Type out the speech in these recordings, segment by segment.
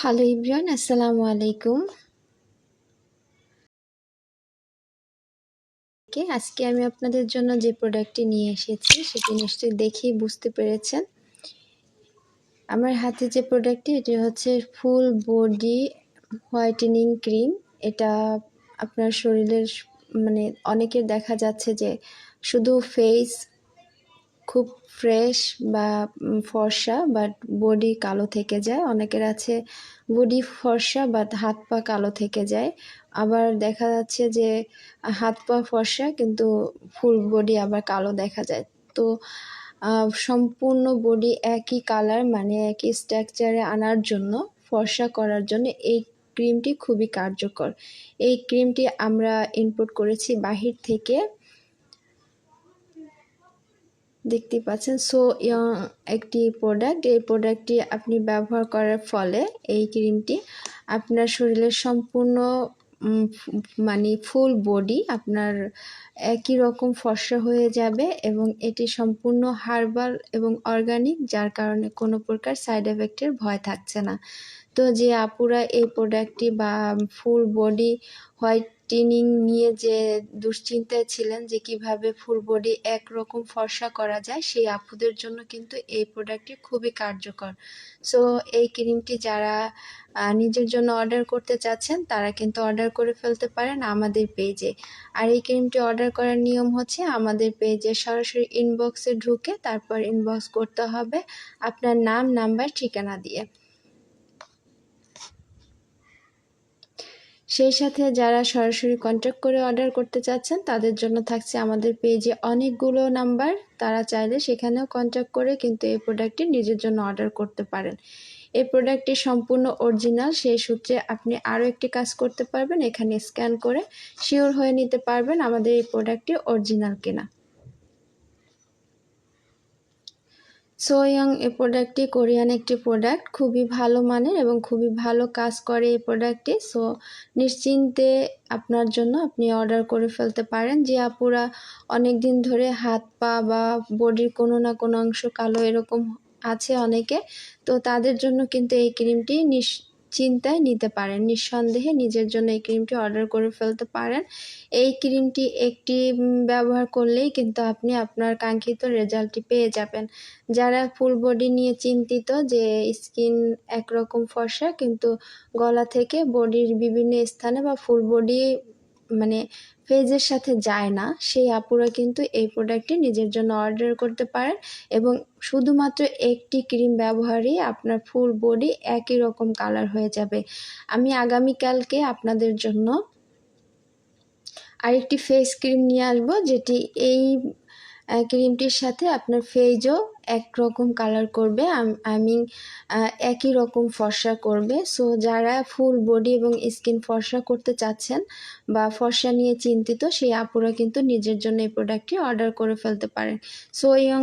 Hello Ibran আসসালামু আলাইকুম আজকে আমি আপনাদের জন্য যে প্রোডাক্টটি নিয়ে এসেছি, সেটি নিশ্চয়ই দেখেই বুঝতে পেরেছেন। আমার হাতে যে প্রোডাক্টটি এটি হচ্ছে ফুল বডি হোয়াইটেনিং ক্রিম এটা আপনার শরীরের মানে অনেকের দেখা যাচ্ছে যে শুধু ফেস খুব ফ্রেশ বা ফর্সা বাট বডি কালো থেকে যায়। অনেকের আছে বডি ফর্সা বাট হাত পা কালো থেকে যায়। আবার দেখা যাচ্ছে যে হাত পা ফর্সা, কিন্তু ফুল বডি আবার কালো দেখা যায়। তো সম্পূর্ণ বডি একই কালার মানে একই স্ট্রাকচারে আনার জন্য, ফর্সা করার জন্য এই ক্রিমটি খুবই কার্যকর। এই ক্রিমটি আমরা ইনপুট করেছি বাহির থেকে। দেখতে পাচ্ছেন সো একটি প্রোডাক্ট এই প্রোডাক্টটি আপনি ব্যবহার করার ফলে এই ক্রিমটি আপনার শরীরের সম্পূর্ণ মানে ফুল বডি আপনার একই রকম ফর্সা হয়ে যাবে এবং এটি সম্পূর্ণ হার্বাল এবং অর্গানিক, যার কারণে কোনো প্রকার সাইড এফেক্টের ভয় থাকছে না। তো যে আপুরা এই প্রোডাক্টটি বা ফুল বডি হোয়াইটেনিং নিয়ে যে দুশ্চিন্তায় ছিলেন যে কীভাবে ফুল বডি একরকম ফর্সা করা যায়, সেই আপুদের জন্য কিন্তু এই প্রোডাক্টটি খুবই কার্যকর। সো এই ক্রিমটি যারা নিজের জন্য অর্ডার করতে চাচ্ছেন, তারা কিন্তু অর্ডার করে ফেলতে পারেন আমাদের পেজে আর এই ক্রিমটি অর্ডার করার নিয়ম হচ্ছে, আমাদের পেজে সরাসরি ইনবক্সে ঢুকে তারপর ইনবক্স করতে হবে আপনার নাম নাম্বার ঠিকানা দিয়ে। সেই সাথে যারা সরাসরি কন্ট্যাক্ট করে অর্ডার করতে চাচ্ছেন, তাদের জন্য থাকছে আমাদের পেজে অনেকগুলো নাম্বার তারা চাইলে সেখানেও কন্ট্যাক্ট করে কিন্তু এই প্রোডাক্টটি নিজের জন্য অর্ডার করতে পারেন। এই প্রোডাক্টটি সম্পূর্ণ অরিজিনাল সেই সূত্রে আপনি আরও একটি কাজ করতে পারবেন। এখানে স্ক্যান করে শিওর হয়ে নিতে পারবেন আমাদের এই প্রোডাক্টটি অরিজিনাল কেনা। সোয়ং এ প্রোডাক্টটি কোরিয়ান একটি প্রোডাক্ট খুবই ভালো মানের এবং খুবই ভালো কাজ করে এই প্রোডাক্টটি সো নিশ্চিন্তে আপনার জন্য আপনি অর্ডার করে ফেলতে পারেন। যে আপুরা অনেক দিন ধরে হাত পা বা বডির কোনো না কোনো অংশ কালো এরকম আছে অনেকে, তো তাদের জন্য কিন্তু এই ক্রিমটি নিশ চিন্তায় নিতে পারেন, নিঃসন্দেহে নিজের জন্য এই ক্রিমটি অর্ডার করে ফেলতে পারেন। এই ক্রিমটি একটি ব্যবহার করলেই কিন্তু আপনি আপনার কাঙ্ক্ষিত রেজাল্টটি পেয়ে যাবেন। যারা ফুল বডি নিয়ে চিন্তিত যে স্কিন একরকম ফর্সা, কিন্তু গলা থেকে বডির বিভিন্ন স্থানে বা ফুল বডি মানে ফেজের সাথে যায় না, সেই আপুরা কিন্তু এই প্রোডাক্টটি নিজের জন্য অর্ডার করতে পারেন এবং শুধুমাত্র একটি ক্রিম ব্যবহারই আপনার ফুল বডি একই রকম কালার হয়ে যাবে। আমি আগামীকালকে আপনাদের জন্য আরেকটি ফেস ক্রিম নিয়ে আসব, যেটি এই ক্রিমটির সাথে আপনার ফেজও একরকম কালার করবে, আমি একই রকম ফর্সা করবে। সো যারা ফুল বডি এবং স্কিন ফর্সা করতে চাচ্ছেন বা ফর্সা নিয়ে চিন্তিত, সেই আপুরা কিন্তু নিজের জন্য এই প্রোডাক্টটি অর্ডার করে ফেলতে পারেন। সো ইয়ং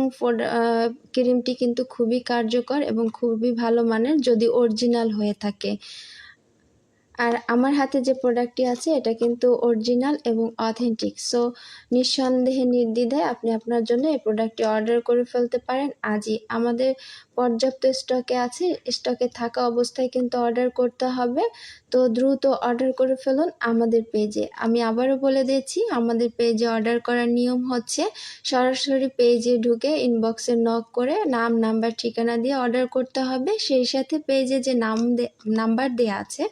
ক্রিমটি কিন্তু খুবই কার্যকর এবং খুবই ভালো মানের, যদি অরিজিনাল হয়ে থাকে। আর আমার হাতে যে প্রোডাক্টটি আছে, এটা কিন্তু অরিজিনাল এবং অথেন্টিক সো নিঃসন্দেহে নির্দ্বিধায় আপনি আপনার জন্য এই প্রোডাক্টটি অর্ডার করে ফেলতে পারেন। আজই আমাদের পর্যাপ্ত স্টকে আছে স্টকে থাকা অবস্থায় কিন্তু অর্ডার করতে হবে। তো দ্রুত অর্ডার করে ফেলুন আমাদের পেজে আমি আবারও বলে দিয়েছি, আমাদের পেজে অর্ডার করার নিয়ম হচ্ছে, সরাসরি পেজে ঢুকে ইনবক্সে নক করে নাম নাম্বার ঠিকানা দিয়ে অর্ডার করতে হবে। সেই সাথে পেজে যে নাম নাম্বার দেওয়া আছে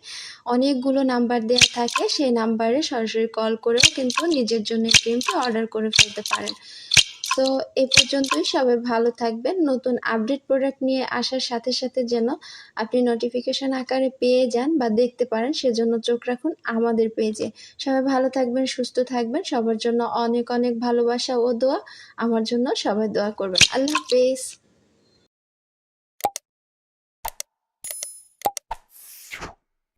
অনেকগুলো নাম্বার দেওয়া থাকে, সেই নাম্বারে সরাসরি কল করেও কিন্তু নিজের জন্য ক্রিমটি অর্ডার করে ফেলতে পারেন। তো এ পর্যন্তই, সবাই ভালো থাকবেন। নতুন আপডেট প্রোডাক্ট নিয়ে আসার সাথে সাথে যেন আপনি নোটিফিকেশন আকারে পেয়ে যান বা দেখতে পারেন, সেজন্য চোখ রাখুন আমাদের পেজে। সবাই ভালো থাকবেন, সুস্থ থাকবেন। সবার জন্য অনেক অনেক ভালোবাসা ও দোয়া। আমার জন্য সবাই দোয়া করবেন। আল্লাহ হাফেজ।